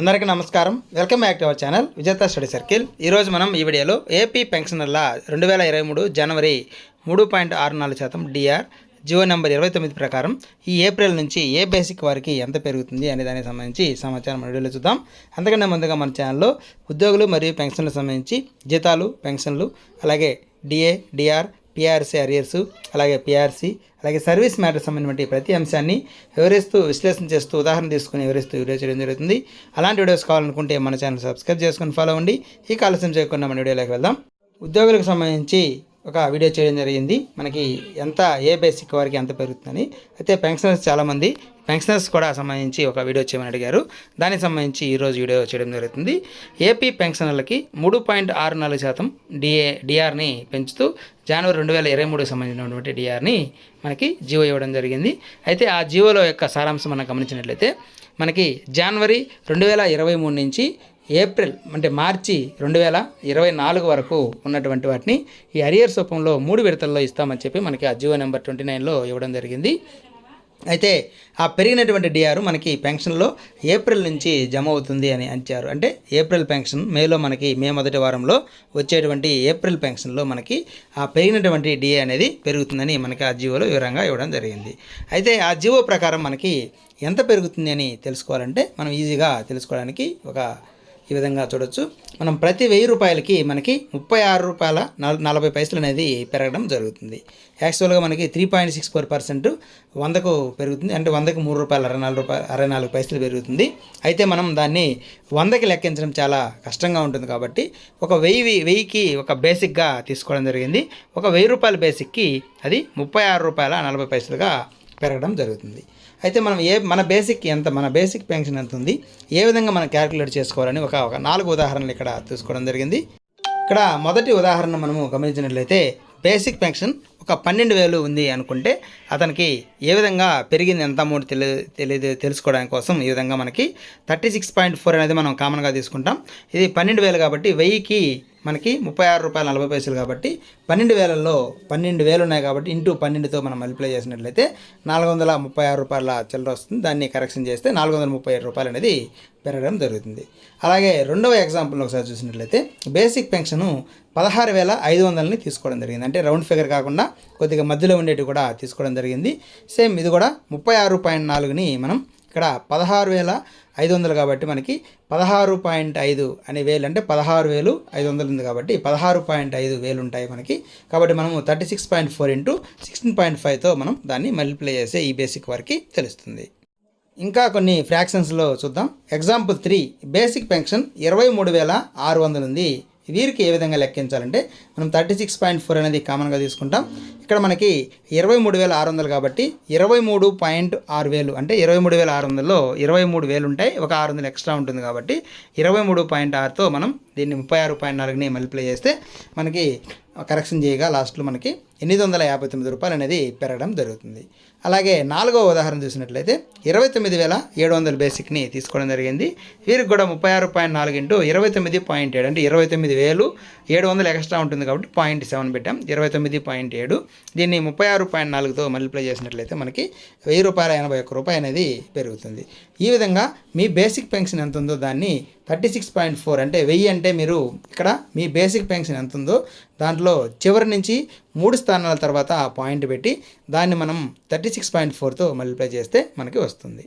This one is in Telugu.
అందరికీ నమస్కారం. Welcome back to our channel Vijetha study circle. ఈరోజు మనం ఈ వీడియోలో ఏపీ పెన్షనర్ల రెండు వేల ఇరవై మూడు జనవరి మూడు పాయింట్ ఆరు నాలుగు శాతం డిఆర్ జియో నెంబర్ ఇరవై తొమ్మిది ప్రకారం ఈ ఏప్రిల్ నుంచి ఏ బేసిక్ వారికి ఎంత పెరుగుతుంది అనే దానికి సంబంధించి సమాచారం వీడియోలో చూద్దాం. అంతకంటే ముందుగా మన ఛానల్లో ఉద్యోగులు మరియు పెన్షన్లకు సంబంధించి జీతాలు పెన్షన్లు అలాగే డిఏ డిఆర్ పిఆర్సీ అరియర్స్ అలాగే పిఆర్సీ అలాగే సర్వీస్ మ్యాటర్ సంబంధించిన ప్రతి అంశాన్ని వివరిస్తూ విశ్లేషణ చేస్తూ ఉదాహరణ తీసుకుని వివరిస్తూ వీడియో చేయడం జరుగుతుంది. అలాంటి వీడియోస్ కావాలనుకుంటే మన ఛానల్ సబ్స్క్రైబ్ చేసుకొని ఫాలో అవ్వండి ఈ ఆలస్యం చేయకుండా మన వీడియోలోకి వెళ్దాం. ఉద్యోగులకు సంబంధించి ఒక వీడియో చేయడం జరిగింది. మనకి ఎంత ఏ బేసిక్ వారికి ఎంత పెరుగుతుందని. అయితే పెన్షనర్స్ చాలామంది పెన్షనర్స్ కూడా సంబంధించి ఒక వీడియో చేయమని అడిగారు. దానికి సంబంధించి ఈరోజు వీడియో చేయడం జరుగుతుంది. ఏపీ పెన్షనర్లకి మూడు పాయింట్ ఆరు నాలుగు శాతం డిఏ డిఆర్ని పెంచుతూ జనవరి రెండు వేల ఇరవై మూడుకి సంబంధించినటువంటి డిఆర్ని మనకి జియో ఇవ్వడం జరిగింది. అయితే ఆ జియోలో యొక్క సారాంశం మనం గమనించినట్లయితే మనకి జనవరి రెండు వేల ఇరవై మూడు నుంచి ఏప్రిల్ అంటే మార్చి రెండు వేల ఇరవై నాలుగు వరకు ఉన్నటువంటి వాటిని ఈ అరియర్స్ రూపంలో మూడు విడతల్లో ఇస్తామని చెప్పి మనకి ఆ జియో నెంబర్ ట్వంటీ నైన్లో ఇవ్వడం జరిగింది. అయితే ఆ పెరిగినటువంటి డిఆర్ మనకి పెన్షన్లో ఏప్రిల్ నుంచి జమ అవుతుంది అని అంచారు. అంటే ఏప్రిల్ పెన్షన్ మేలో మనకి మే మొదటి వారంలో వచ్చేటువంటి ఏప్రిల్ పెన్షన్లో మనకి ఆ పెరిగినటువంటి డిఏ అనేది పెరుగుతుందని మనకి ఆ జీవోలో వివరంగా ఇవ్వడం జరిగింది. అయితే ఆ జీవో ప్రకారం మనకి ఎంత పెరుగుతుంది అని తెలుసుకోవాలంటే మనం ఈజీగా తెలుసుకోవడానికి ఒక ఈ విధంగా చూడొచ్చు. మనం ప్రతి వెయ్యి రూపాయలకి మనకి ముప్పై ఆరు రూపాయల నల నలభై పైసలు అనేది పెరగడం జరుగుతుంది. యాక్చువల్గా మనకి three point six four percent వందకు పెరుగుతుంది. అంటే వందకు మూడు రూపాయలు అరవై నాలుగు రూపాయలు అరవై నాలుగు పైసలు పెరుగుతుంది. అయితే మనం దాన్ని వందకి లెక్కించడం చాలా కష్టంగా ఉంటుంది కాబట్టి ఒక వెయ్యి వెయ్యికి ఒక బేసిక్గా తీసుకోవడం జరిగింది. ఒక వెయ్యి రూపాయల బేసిక్కి అది ముప్పై ఆరు రూపాయల నలభై పైసలుగా పెరగడం జరుగుతుంది. అయితే మనం ఏ మన బేసిక్ ఎంత మన బేసిక్ పెన్షన్ ఎంత ఉంది ఏ విధంగా మనం క్యాలిక్యులేట్ చేసుకోవాలని ఒక ఒక నాలుగు ఉదాహరణలు ఇక్కడ తీసుకోవడం జరిగింది. ఇక్కడ మొదటి ఉదాహరణ మనము గమనించినట్లయితే బేసిక్ పెన్షన్ ఒక పన్నెండు వేలు ఉంది అనుకుంటే అతనికి ఏ విధంగా పెరిగింది ఎంత అమౌంట్ తెలి తెలియదు తెలుసుకోవడానికి కోసం ఈ విధంగా మనకి థర్టీ సిక్స్ పాయింట్ ఫోర్ అనేది మనం కామన్గా తీసుకుంటాం. ఇది పన్నెండు వేలు కాబట్టి వెయ్యికి మనకి ముప్పై ఆరు రూపాయలు నలభై పైసలు కాబట్టి పన్నెండు వేలలో పన్నెండు వేలు ఉన్నాయి కాబట్టి ఇంటూ పన్నెండుతో మనం మల్టిప్లై చేసినట్లయితే నాలుగు వందల ముప్పై ఆరు రూపాయల చిల్లర వస్తుంది. దాన్ని కరెక్షన్ చేస్తే నాలుగు వందల ముప్పై ఏడు రూపాయలు అనేది పెరగడం జరుగుతుంది. అలాగే రెండవ ఎగ్జాంపుల్ ఒకసారి చూసినట్లయితే బేసిక్ పెన్షను పదహారు వేల ఐదు వందలని తీసుకోవడం జరిగింది. అంటే రౌండ్ ఫిగర్ కాకుండా కొద్దిగా మధ్యలో ఉండేవి కూడా తీసుకోవడం జరిగింది. సేమ్ ఇది కూడా ముప్పై ఆరు పాయింట్ నాలుగుని మనం ఇక్కడ పదహారు వేల ఐదు వందలు కాబట్టి మనకి పదహారు పాయింట్ ఐదు అనే వేలు అంటే పదహారు వేలు ఐదు వందలు ఉంది కాబట్టి పదహారు పాయింట్ ఐదు వేలు ఉంటాయి మనకి. కాబట్టి మనము thirty six point four into sixteen point ఫైవ్తో మనం దాన్ని మల్టిప్లై చేసే ఈ బేసిక్ వరకు తెలుస్తుంది. ఇంకా కొన్ని ఫ్రాక్షన్స్లో చూద్దాం. ఎగ్జాంపుల్ త్రీ బేసిక్ పెన్షన్ ఇరవై మూడు వేల ఆరు వందలు ఉంది. వీరికి ఏ విధంగా లెక్కించాలంటే మనం థర్టీ సిక్స్ పాయింట్ ఫోర్ అనేది కామన్గా తీసుకుంటాం. ఇక్కడ మనకి ఇరవై మూడు వేల ఆరు వందలు కాబట్టి ఇరవై మూడు పాయింట్ ఆరు వేలు అంటే ఇరవై మూడు వేల ఆరు వందల్లో ఇరవై మూడు వేలు ఉంటాయి ఒక ఆరు వందలు ఎక్స్ట్రా ఉంటుంది కాబట్టి ఇరవై మూడు పాయింట్ ఆరుతో మనం దీన్ని ముప్పై ఆరు పాయింట్ నాలుగుని మల్టిప్లై చేస్తే మనకి కరెక్షన్ చేయగా లాస్ట్లో మనకి ఎనిమిది వందల యాభై తొమ్మిది రూపాయలు అనేది పెరగడం జరుగుతుంది. అలాగే నాలుగో ఉదాహరణ చూసినట్లయితే ఇరవై తొమ్మిది వేల ఏడు వందల బేసిక్ని తీసుకోవడం జరిగింది. వీరికి కూడా ముప్పై ఆరు పాయింట్ నాలుగు ఇంటూ ఇరవై తొమ్మిది పాయింట్ ఏడు అంటే ఇరవై తొమ్మిది వేలు ఏడు వందలు ఎక్స్ట్రా ఉంటుంది కాబట్టి పాయింట్ సెవెన్ పెట్టాం. ఇరవై తొమ్మిది పాయింట్ ఏడు. దీన్ని ముప్పై ఆరు పాయింట్ నాలుగుతో మల్టిప్లై చేసినట్లయితే మనకి వెయ్యి రూపాయల ఎనభై ఒక్క రూపాయి అనేది పెరుగుతుంది. ఈ విధంగా మీ బేసిక్ పెన్షన్ ఎంత ఉందో దాన్ని థర్టీ సిక్స్ పాయింట్ ఫోర్ అంటే వెయ్యి అంటే మీరు ఇక్కడ మీ బేసిక్ పెన్షన్ ఎంత ఉందో దాంట్లో చివరి నుంచి మూడు స్థానాల తర్వాత ఆ పాయింట్ పెట్టి దాన్ని మనం థర్టీ సిక్స్ పాయింట్ ఫోర్తో మల్టిప్లై చేస్తే మనకి వస్తుంది.